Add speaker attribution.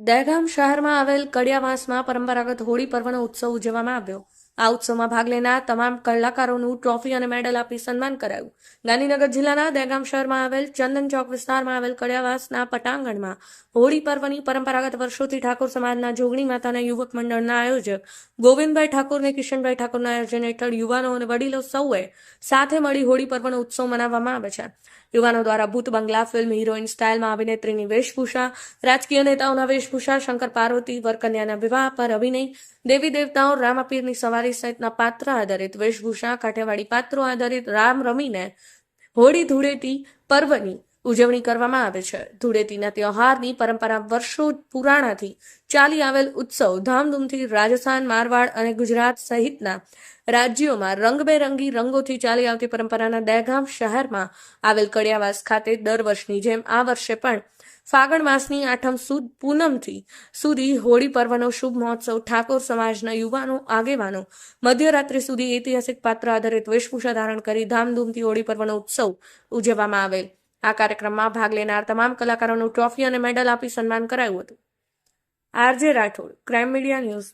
Speaker 1: દહેગામ શહેરમાં આવેલ કડિયાવાસમાં પરંપરાગત હોળી પર્વનો ઉત્સવ ઉજવવામાં આવ્યો. આ ઉત્સવમાં ભાગ લેનાર તમામ કલાકારોનું ટ્રોફી અને મેડલ આપી સન્માન કરાયું. ગાંધીનગર જિલ્લાના દહેગામ શહેરમાં આવેલ ચંદન ચોક વિસ્તારમાં આવેલ કડિયાવાસના પટાંગણમાં હોળી પર્વની પરંપરાગત વર્ષોથી ઠાકોર સમાજના જોગણી માતાના યુવક મંડળના આયોજક ગોવિંદભાઈ ઠાકોર અને કિશનભાઈ ઠાકોરના આયોજન હેઠળ યુવાનો અને વડીલો સૌએ સાથે મળી હોળી પર્વનો ઉત્સવ મનાવવામાં આવે છે. યુવાનો દ્વારા ભૂત બંગલા, ફિલ્મ હિરોઈન સ્ટાઇલમાં અભિનેત્રીની વેશભૂષા, રાજકીય નેતાઓના વેશભૂષા, શંકર પાર્વતી, વરકન્યાના વિવાહ પર અભિનય, દેવી દેવતાઓ, રામાપીરની સવારી સહિતના પાત્ર આધારિત વેશભૂષા કાઠિયાવાડી પાત્રો આધારિત રામ રમીને હોળી ધૂળેટી પર્વની ઉજવણી કરવામાં આવે છે. ધૂળેટીના તહેવારની પરંપરા વર્ષો પુરાણાથી ચાલી આવેલ ઉત્સવ ધામધૂમથી રાજસ્થાન, મારવાડ અને ગુજરાત સહિતના રાજ્યોમાં રંગબેરંગી રંગોથી ચાલી આવતી પરંપરાના દહેગામ શહેરમાં આવેલ કડિયાવાસ ખાતે દર વર્ષની જેમ આ વર્ષે પણ ફાગણ માસની આઠમ સુદ પૂનમથી સુધી હોળી પર્વનો શુભ મહોત્સવ ઠાકોર સમાજના યુવાનો, આગેવાનો મધ્યરાત્રિ સુધી ઐતિહાસિક પાત્ર આધારિત વેશભૂષા ધારણ કરી ધામધૂમથી હોળી પર્વનો ઉત્સવ ઉજવવામાં આવેલ. આ કાર્યક્રમમાં ભાગ લેનાર તમામ કલાકારોનું ટ્રોફી અને મેડલ આપી સન્માન કરાયું હતું. RJ Rathod, crime media news